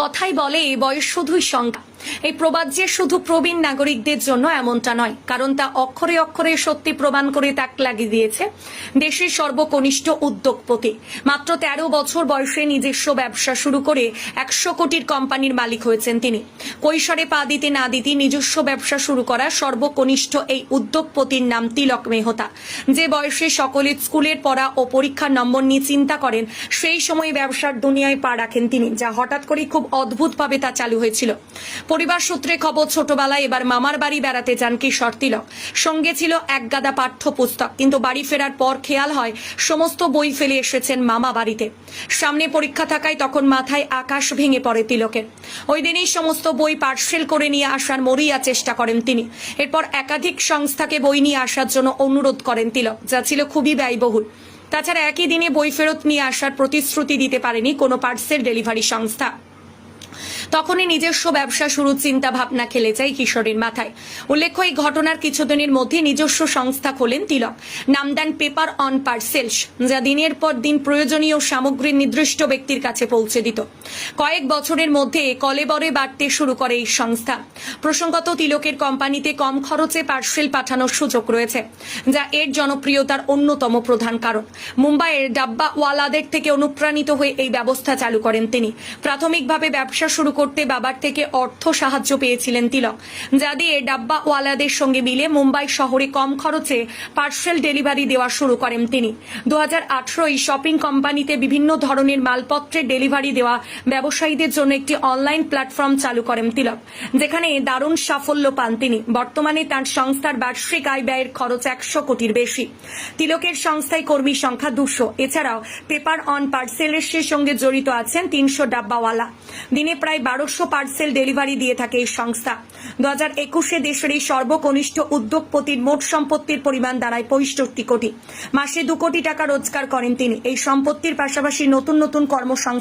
কথাই বলে এই বয়স শুধুই সংখ্যা। এই প্রবাদ যে শুধু প্রবীণ নাগরিকদের জন্য এমনটা নয়, কারণ তা অক্ষরে অক্ষরে সত্যি প্রমাণ করে তাক লাগিয়ে দিয়েছে দেশের সর্বকনিষ্ঠ উদ্যোগপতি। মাত্র তেরো বছর বয়সে নিজস্ব ব্যবসা শুরু করে একশো কোটির কোম্পানির মালিক হয়েছেন তিনি। কৈশোরে পা দিতে না দিতে নিজস্ব ব্যবসা শুরু করা সর্বকনিষ্ঠ এই উদ্যোগপতির নাম তিলক মেহতা। যে বয়সে সকলে স্কুলের পড়া ও পরীক্ষার নম্বর নিয়ে চিন্তা করেন, সেই সময় ব্যবসার দুনিয়ায় পা রাখেন তিনি, যা হঠাৎ করে খুব অদ্ভুতভাবে তা চালু হয়েছিল। পরিবার সূত্রে খবর, ছোটবেলায় এবার মামার বাড়ি বেড়াতে যান কিশোর তিলক। সঙ্গে ছিল এক গাদা পাঠ্য পুস্তক কিন্তু বাড়ি ফেরার পর খেয়াল হয়, সমস্ত বই ফেলে এসেছেন মামা বাড়িতে। সামনে পরীক্ষা থাকায় তখন মাথায় আকাশ ভেঙে পড়ে তিলকের। ওই দিনই সমস্ত বই পার্সেল করে নিয়ে আসার মরিয়া চেষ্টা করেন তিনি। এরপর একাধিক সংস্থাকে বই নিয়ে আসার জন্য অনুরোধ করেন তিলক, যা ছিল খুবই ব্যয়বহুল। তাছাড়া একই দিনে বই ফেরত নিয়ে আসার প্রতিশ্রুতি দিতে পারেনি কোনো পার্সেল ডেলিভারি সংস্থা। তখনই নিজস্ব ব্যবসা শুরুর চিন্তা ভাবনা খেলে যায় কিশোরীর মাথায়। উল্লেখ্য, এই ঘটনার কিছুদিনের মধ্যে নিজস্ব সংস্থা খোলেন তিলক। নাম দেন পেপার অন পার্সেলস, যা দিনের পর দিন প্রয়োজনীয় সামগ্রী নির্দিষ্ট ব্যক্তির কাছে পৌঁছে দিত। কয়েক বছরের মধ্যে কলেবরে বাড়তে শুরু করে এই সংস্থা। প্রসঙ্গত, তিলকের কোম্পানিতে কম খরচে পার্সেল পাঠানোর সুযোগ রয়েছে, যা এর জনপ্রিয়তার অন্যতম প্রধান কারণ। মুম্বাইয়ের ডাব্বাওয়ালাদের থেকে অনুপ্রাণিত হয়ে এই ব্যবস্থা চালু করেন তিনি। প্রাথমিকভাবে ব্যবসা শুরু করতে বাবার থেকে অর্থ সাহায্য পেয়েছিলেন তিলক। যা দিয়ে ডাব্বাওয়ালাদের সঙ্গে মিলে মুম্বাই শহরে কম খরচে পার্সেল ডেলিভারি দেওয়া শুরু করেন তিনি। দু হাজার শপিং কোম্পানিতে বিভিন্ন ধরনের মালপত্রের ডেলিভারি দেওয়া ব্যবসায়ীদের জন্য একটি অনলাইন প্ল্যাটফর্ম চালু করেন তিলক, যেখানে দারুণ সাফল্য পান তিনি। বর্তমানে তার সংস্থার বার্ষিক আয় ব্যয়ের খরচ একশো কোটির বেশি। তিলকের সংস্থায় কর্মী সংখ্যা দুশো। এছাড়াও পেপার অন পার্সেলের সঙ্গে জড়িত আছেন তিনশো ডাব্বাওয়ালা। দিনে প্রায় বারোশো পার্সেল ডেলিভারি দিয়ে থাকে এই সংস্থা। দু হাজার একুশে দেশের এই সর্বকনিষ্ঠ উদ্যোগপতির মোট সম্পত্তির পরিমাণ দাঁড়ায় পঁয়ষট্টি কোটি। মাসে দু কোটি টাকা রোজগার করেন তিনি। এই সম্পত্তির পাশাপাশি নতুন নতুন কর্মসংস্থান